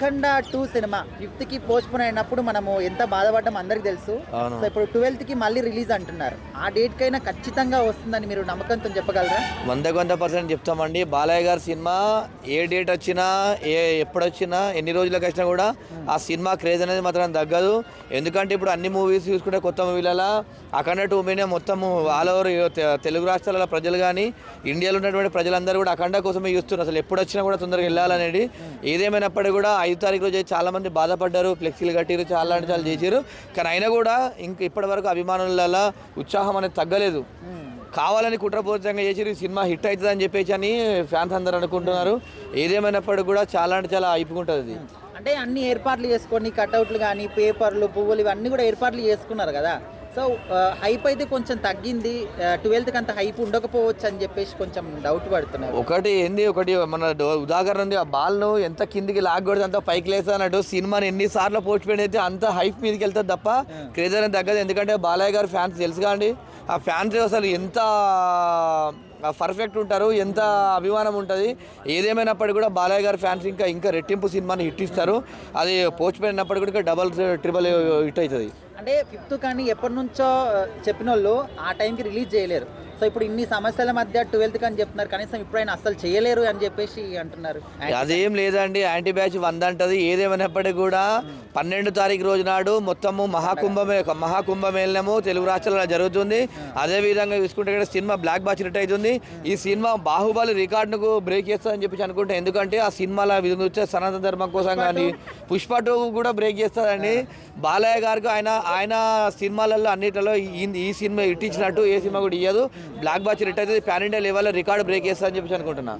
అఖండ two సినిమా. ఫిఫ్త్కి postpone అయినప్పుడు మనము ఎంత బాధపడ్డాం అందరికి తెలుసు. సో ఇప్పుడు ట్వెల్త్కి మళ్ళీ రిలీజ్ అంటున్నారు. ఆ డేట్ కైనా ఖచ్చితంగా వస్తుందని మీరు నమ్మకంతో చెప్పగలరా? వందకు వంద పర్సెంట్ చెప్తామండి. బాలయ్య గారి సినిమా ఏ డేట్ వచ్చినా ఏ ఎప్పుడు వచ్చినా ఎన్ని రోజులకు వచ్చినా కూడా ఆ సినిమా క్రేజ్ అనేది మాత్రం తగ్గదు. ఎందుకంటే ఇప్పుడు అన్ని మూవీస్ చూసుకుంటే కొత్త మూవీలలో అఖండ టూ మీనే మొత్తం ఆల్ ఓవర్ తెలుగు రాష్ట్రాల ప్రజలు కానీ ఇండియాలో ఉన్నటువంటి ప్రజలందరూ కూడా అఖండ కోసమే చూస్తున్నారు. అసలు ఎప్పుడు వచ్చినా కూడా తొందరగా వెళ్ళాలనేది. ఏదేమైనప్పటికీ కూడా ఐదు తారీఖు రోజు చాలామంది చాలా మంది బాధపడ్డారు ఫ్లెక్సీలు కట్టిరు చాలా అంటే చాలా చేసారు కానీ అయినా కూడా ఇంక ఇప్పటివరకు అభిమానుల ఉత్సాహం అనేది తగ్గలేదు. కావాలని కుట్రపూరితంగా చేసి సినిమా హిట్ అవుతుంది అని చెప్పేసి అని ఫ్యాన్స్ అందరు అనుకుంటున్నారు. ఏదేమైనప్పటికీ కూడా చాలా అంటే చాలా అయిపోకుంటుంది అది. అంటే అన్ని ఏర్పాట్లు చేసుకొని కట్అవుట్లు కానీ పేపర్లు పువ్వులు ఇవన్నీ కూడా ఏర్పాట్లు చేసుకున్నారు కదా? సో హైప్ అయితే కొంచెం తగ్గింది. ట్వెల్త్కి అంత హైప్ ఉండకపోవచ్చు అని చెప్పేసి కొంచెం డౌట్ పడుతున్నారు. ఒకటి ఏంది? ఒకటి మన ఉదాహరణ ఉంది. ఆ బాల్ను ఎంత కిందికి లాగకూడదు అంత పైకి లేస్తా అన్నట్టు సినిమాని ఎన్నిసార్లు పోస్ట్ పోయిన అయితే అంత హైప్ మీదకి వెళ్తుంది తప్ప క్రేజ్ అనేది తగ్గదు. ఎందుకంటే బాలయ్య గారు ఫ్యాన్స్ తెలుసు అండి. ఆ ఫ్యాన్స్ అసలు ఎంత పర్ఫెక్ట్ ఉంటారు. ఎంత అభిమానం ఉంటుంది. ఏదేమైనప్పటికీ కూడా బాలయ్య గారి ఫ్యాన్స్ ఇంకా ఇంకా రెట్టింపు సినిమాని హిట్ ఇస్తారు. అది పోస్ట్ అయినప్పటికీ కూడా డబల్ ట్రిపుల్ హిట్ అవుతుంది. అంటే ఫిఫ్త్ కానీ ఎప్పటి నుంచో చెప్పిన వాళ్ళు ఆ టైంకి రిలీజ్ చేయలేరు. సో ఇప్పుడు ఇన్ని సమస్యల మధ్య ట్వెల్త్ అని చెప్తున్నారు. కనీసం ఇప్పుడైనా అస్సలు చేయలేరు అని చెప్పేసి అంటున్నారు. అదేం లేదండి. యాంటీ బ్యాచ్ వంద అంటది. ఏదేమైనప్పటికీ కూడా పన్నెండు తారీఖు రోజు నాడు మొత్తము మహాకుంభమే మహాకుంభమేళనము తెలుగు రాష్ట్రాల్లో జరుగుతుంది. అదే విధంగా చూసుకుంటే ఇక్కడ సినిమా బ్లాక్ బాచ్ హిట్ అవుతుంది. ఈ సినిమా బాహుబలి రికార్డుకు బ్రేక్ చేస్తుందని చెప్పి అనుకుంటే ఎందుకంటే ఆ సినిమాల విధంగా వచ్చే సనాతన ధర్మం కోసం కానీ పుష్ప టూ కూడా బ్రేక్ చేస్తుందండి బాలయ్య గారికి ఆయన ఆయన సినిమాలలో అన్నిటిలో ఈ ఈ సినిమా హిట్ ఇచ్చినట్టు ఏ సినిమా కూడా ఇయ్యదు. బ్లాక్ బాచ్ హిట్ అయితే ప్యాన్ ఇండియా లెవెల్లో రికార్డు బ్రేక్ చేస్తా అని చెప్పేసి అనుకుంటున్నా.